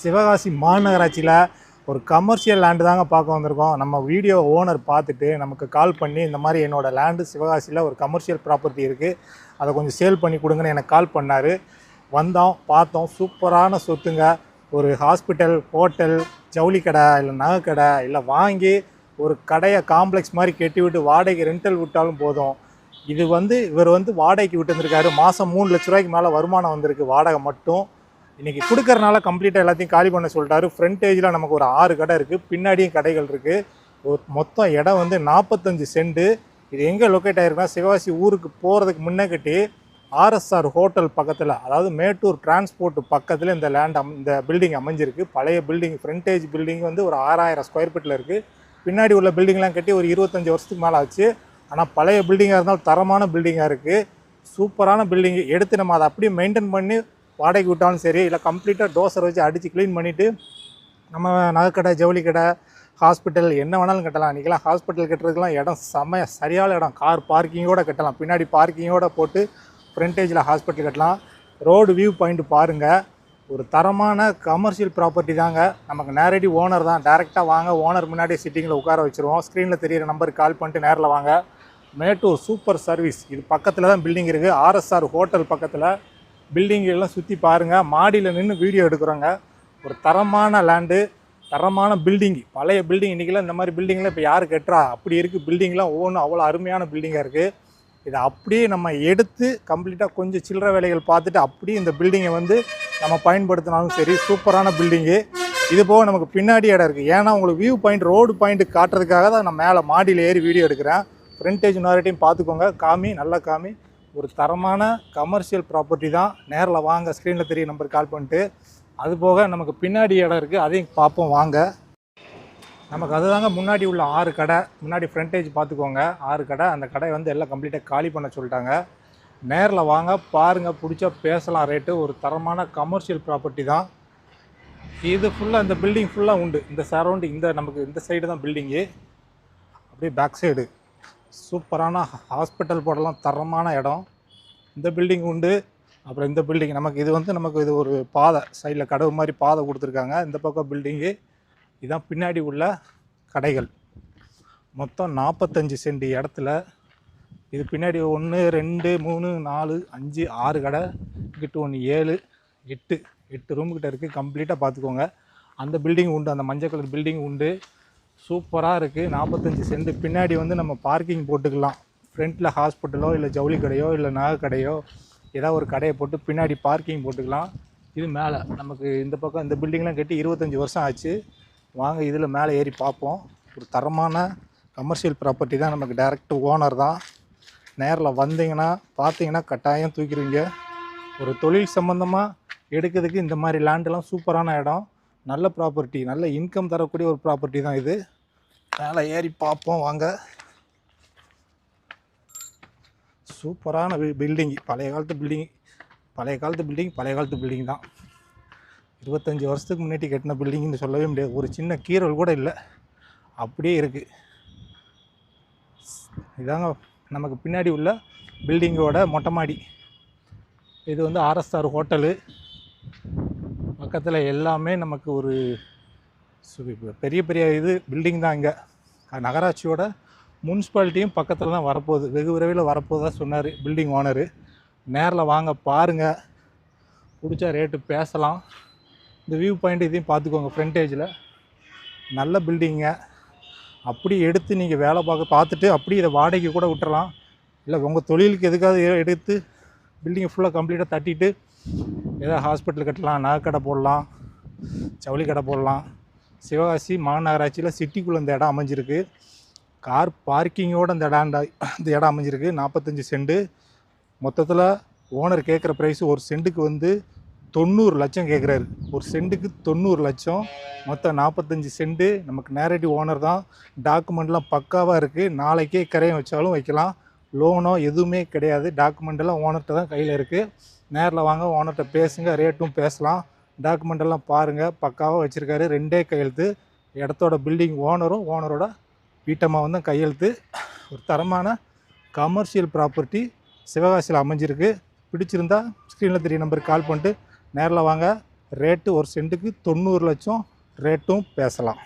சிவகாசி மாநகராட்சியில் ஒரு commercial land தாங்க பார்க்க வந்திருக்கோம். நம்ம வீடியோ ஓனர் பார்த்துட்டு நமக்கு கால் பண்ணி இந்த மாதிரி என்னோடய லேண்டு சிவகாசியில் ஒரு கமர்ஷியல் ப்ராப்பர்ட்டி இருக்குது அதை கொஞ்சம் சேல் பண்ணி கொடுங்கன்னு எனக்கு கால் பண்ணார். வந்தோம் பார்த்தோம். சூப்பரான சொத்துங்க. ஒரு ஹாஸ்பிட்டல் ஹோட்டல் ஜவுளி கடை இல்லை நகை கடை இல்லை வாங்கி ஒரு கடையை காம்ப்ளெக்ஸ் மாதிரி கெட்டி விட்டு வாடகைக்கு ரெண்டல் விட்டாலும் போதும். இது வந்து இவர் வந்து வாடகைக்கு விட்டு வந்திருக்காரு. மாதம் மூணு லட்ச ரூபாய்க்கு மேலே வருமானம் வந்திருக்கு. வாடகை மட்டும். இன்றைக்கி கொடுக்கறனால கம்ப்ளீட்டாக எல்லாத்தையும் காலி பண்ண சொல்லிட்டாரு. ஃப்ரண்டேஜில் நமக்கு ஒரு ஆறு கடை இருக்குது பின்னாடியும் கடைகள் இருக்குது ஒரு மொத்தம் இடம் வந்து நாற்பத்தஞ்சு சென்ட்டு இது எங்கே லொக்கேட் ஆகிருக்குன்னா சிவகாசி ஊருக்கு போகிறதுக்கு முன்னே கட்டி ஆர்எஸ்ஆர் ஹோட்டல் பக்கத்தில் அதாவது மேட்டூர் டிரான்ஸ்போர்ட் பக்கத்தில் இந்த லேண்ட் அம் இந்த பில்டிங் அமைஞ்சிருக்கு. பழைய பில்டிங் ஃப்ரண்டேஜ் பில்டிங் வந்து ஒரு ஆறாயிரம் ஸ்கொயர் ஃபீட்டில் இருக்குது பின்னாடி உள்ள பில்டிங்லாம் கட்டி ஒரு இருபத்தஞ்சி வருஷத்துக்கு மேலே ஆச்சு. ஆனால் பழைய பில்டிங்காக இருந்தாலும் தரமான பில்டிங்காக இருக்குது சூப்பரான பில்டிங் எடுத்து நம்ம அதை அப்படியே மெயின்டைன் பண்ணி வாடகைக்கு விட்டாலும் சரி இல்லை கம்ப்ளீட்டாக டோசர் வச்சு அடித்து க்ளீன் பண்ணிவிட்டு நம்ம நகைக்கடை ஜவுளி கடை ஹாஸ்பிட்டல் என்ன வேணாலும் கட்டலாம். இன்றைக்கெலாம் ஹாஸ்பிட்டல் கட்டுறதுக்கெலாம் இடம் செம்மையாக சரியான இடம். கார் பார்க்கிங்கோட கட்டலாம். பின்னாடி பார்க்கிங்கோட போட்டு ஃப்ரண்டேஜில் ஹாஸ்பிட்டல் கட்டலாம். ரோடு வியூ பாயிண்ட் பாருங்கள் ஒரு தரமான கமர்ஷியல் ப்ராப்பர்ட்டி தாங்க. நமக்கு நேரடி ஓனர் தான். டேரெக்டாக வாங்க ஓனர் முன்னாடியே சிட்டிங்கில் உட்கார வச்சுருவோம். ஸ்க்ரீனில் தெரியிற நம்பருக்கு கால் பண்ணிட்டு நேரில் வாங்க. மேட்டூர் சூப்பர் சர்வீஸ் இது பக்கத்தில் தான் பில்டிங் இருக்குது ஆர்எஸ்ஆர் ஹோட்டல் பக்கத்தில். பில்டிங்கெல்லாம் சுற்றி பாருங்கள் மாடியில் நின்று வீடியோ எடுக்கிறோங்க. ஒரு தரமான லேண்டு தரமான பில்டிங் பழைய பில்டிங் இன்றைக்கெல்லாம் இந்த மாதிரி பில்டிங்லாம் இப்போ யார் கட்டுறா? அப்படி இருக்குது பில்டிங்லாம் ஒவ்வொன்றும் அவ்வளோ அருமையான பில்டிங்காக இருக்குது இதை அப்படியே நம்ம எடுத்து கம்ப்ளீட்டாக கொஞ்சம் சில்லற வேலைகள் பார்த்துட்டு அப்படியே இந்த பில்டிங்கை வந்து நம்ம பயன்படுத்தினாலும் சரி சூப்பரான பில்டிங்கு இது போக நமக்கு பின்னாடி இடம் இருக்குது ஏன்னா உங்களுக்கு வியூ பாயிண்ட் ரோடு பாயிண்ட் காட்டுறதுக்காக தான் நான் மேலே மாடியில் ஏறி வீடியோ எடுக்கிறேன். ஃப்ரண்டேஜ் நேரட்டையும் பார்த்துக்கோங்க. காமி நல்லா காமி. ஒரு தரமான கமர்ஷியல் ப்ராப்பர்ட்டி தான். நேரில் வாங்க ஸ்க்ரீனில் தெரிய நம்பர் கால் பண்ணிட்டு. அது போக நமக்கு பின்னாடி இடம் இருக்குது அதையும் பார்ப்போம் வாங்க. நமக்கு அதுதாங்க முன்னாடி உள்ள ஆறு கடை. முன்னாடி ஃப்ரண்டேஜ் பார்த்துக்கோங்க. ஆறு கடை அந்த கடை வந்து எல்லாம் கம்ப்ளீட்டாக காலி பண்ண சொல்லிட்டாங்க. நேரில் வாங்க பாருங்கள் பிடிச்சா பேசலாம் ரேட்டு ஒரு தரமான கமர்ஷியல் ப்ராப்பர்ட்டி தான். இது ஃபுல்லாக இந்த பில்டிங் ஃபுல்லாக உண்டு. இந்த சரௌண்டிங் இந்த நமக்கு இந்த சைடு தான் பில்டிங்கு அப்படியே பேக் சைடு சூப்பரான ஹாஸ்பிட்டல் போடலாம் தரமான இடம். இந்த பில்டிங் உண்டு. அப்புறம் இந்த பில்டிங் நமக்கு இது வந்து நமக்கு இது ஒரு பாதை. சைடில் கடவு மாதிரி பாதை கொடுத்துருக்காங்க. இந்த பக்கம் பில்டிங்கு இதான் பின்னாடி உள்ள கடைகள். மொத்தம் நாற்பத்தஞ்சு சென்ட் இடத்துல. இது பின்னாடி ஒன்று ரெண்டு மூணு நாலு அஞ்சு ஆறு கடை. கிட்ட ஒன்று ஏழு எட்டு. எட்டு ரூம்கிட்ட இருக்குது கம்ப்ளீட்டாக பார்த்துக்கோங்க. அந்த பில்டிங் உண்டு. அந்த மஞ்சள் கலர் பில்டிங் உண்டு. சூப்பராக இருக்குது நாற்பத்தஞ்சு சென்ட். பின்னாடி வந்து நம்ம பார்க்கிங் போட்டுக்கலாம். ஃப்ரண்ட்டில் ஹாஸ்பிட்டலோ இல்லை ஜவுளி கடையோ இல்லை நகை கடையோ ஏதாவது ஒரு கடையை போட்டு பின்னாடி பார்க்கிங் போட்டுக்கலாம். இது மேலே. நமக்கு இந்த பக்கம் இந்த பில்டிங்லாம் கட்டி இருபத்தஞ்சி வருஷம் ஆச்சு. வாங்க இதில் மேலே ஏறி பார்ப்போம். ஒரு தரமான கமர்ஷியல் ப்ராப்பர்ட்டி தான் நமக்கு டேரக்ட் ஓனர் தான். நேரில் வந்தீங்கன்னா பார்த்தீங்கன்னா கட்டாயம் தூக்கிடுவீங்க. ஒரு தொழில் சம்மந்தமாக எடுக்கிறதுக்கு இந்த மாதிரி லேண்டெல்லாம் சூப்பரான இடம். நல்ல ப்ராப்பர்ட்டி நல்ல இன்கம் தரக்கூடிய ஒரு ப்ராப்பர்ட்டி தான் இது. மேலே ஏறி பார்ப்போம் வாங்க. சூப்பரான பில்டிங் பழைய காலத்து பில்டிங் பழைய காலத்து பில்டிங் பழைய காலத்து பில்டிங் தான். இருபத்தஞ்சி வருஷத்துக்கு முன்னாடி கட்டின பில்டிங்னு சொல்லவே முடியாது. ஒரு சின்ன கீரல் கூட இல்லை. அப்படியே இருக்குது இதாங்க நமக்கு பின்னாடி உள்ள பில்டிங்கோட மொட்டை மாடி. இது வந்து ஆர்எஸ்ஆர் ஹோட்டலு பக்கத்தில் எல்லாமே நமக்கு ஒரு பெரிய பெரிய இது பில்டிங் தான் இங்கே. நகராட்சியோட முன்சிபாலிட்டியும் பக்கத்தில் தான் வரப்போகுது. வெகு விரைவில் வரப்போகுதா சொன்னார் பில்டிங் ஓனரு நேரில் வாங்க பாருங்கள் பிடிச்ச ரேட்டு பேசலாம். இந்த வியூ பாயிண்ட் இதையும் பார்த்துக்கோங்க ஃப்ரண்டேஜில் நல்ல பில்டிங்க அப்படி எடுத்து நீங்கள் வேலை பார்க்க பார்த்துட்டு அப்படி இதை வாடகைக்கு கூட விட்டுறலாம். இல்லை உங்கள் தொழிலுக்கு எதுக்காவது எடுத்து பில்டிங்கை ஃபுல்லாக கம்ப்ளீட்டாக தட்டிட்டு ஏதாவது ஹாஸ்பிட்டல் கட்டலாம் நகைக்கடை போடலாம் ஜவுளி கடை போடலாம். சிவகாசி மாநகராட்சியில் சிட்டிக்குள்ளே இந்த இடம் அமைஞ்சிருக்கு. கார் பார்க்கிங்கோட இந்த இடம் இந்த இடம் அமைஞ்சிருக்கு. நாற்பத்தஞ்சு செண்டு. மொத்தத்தில் ஓனர் கேட்குற ப்ரைஸ் ஒரு செண்டுக்கு வந்து தொண்ணூறு லட்சம் கேட்குறாரு ஒரு சென்ட்டுக்கு தொண்ணூறு லட்சம். மொத்தம் நாற்பத்தஞ்சு செண்டு. நமக்கு நேரடி ஓனர் தான். டாக்குமெண்ட்லாம் பக்காவாக இருக்குது நாளைக்கே கரையம் வச்சாலும் வைக்கலாம். லோனோ எதுவுமே கிடையாது. டாக்குமெண்ட்டெல்லாம் ஓனர்கிட்ட தான் கையில் இருக்குது நேரில் வாங்க ஓனர்கிட்ட பேசுங்க ரேட்டும் பேசலாம். டாக்குமெண்ட் எல்லாம் பாருங்கள் பக்காவாக வச்சுருக்காரு. ரெண்டே கையெழுத்து. இடத்தோட பில்டிங் ஓனரும் ஓனரோட வீட்டம்மாவும் தான் கையெழுத்து. ஒரு தரமான கமர்ஷியல் ப்ராப்பர்ட்டி சிவகாசியில் அமைஞ்சிருக்கு. பிடிச்சிருந்தா ஸ்க்ரீனில் தெரிய நம்பருக்கு கால் பண்ணிட்டு நேரில் வாங்க. ரேட்டு ஒரு சென்ட்டுக்கு தொண்ணூறு லட்சம். ரேட்டும் பேசலாம்.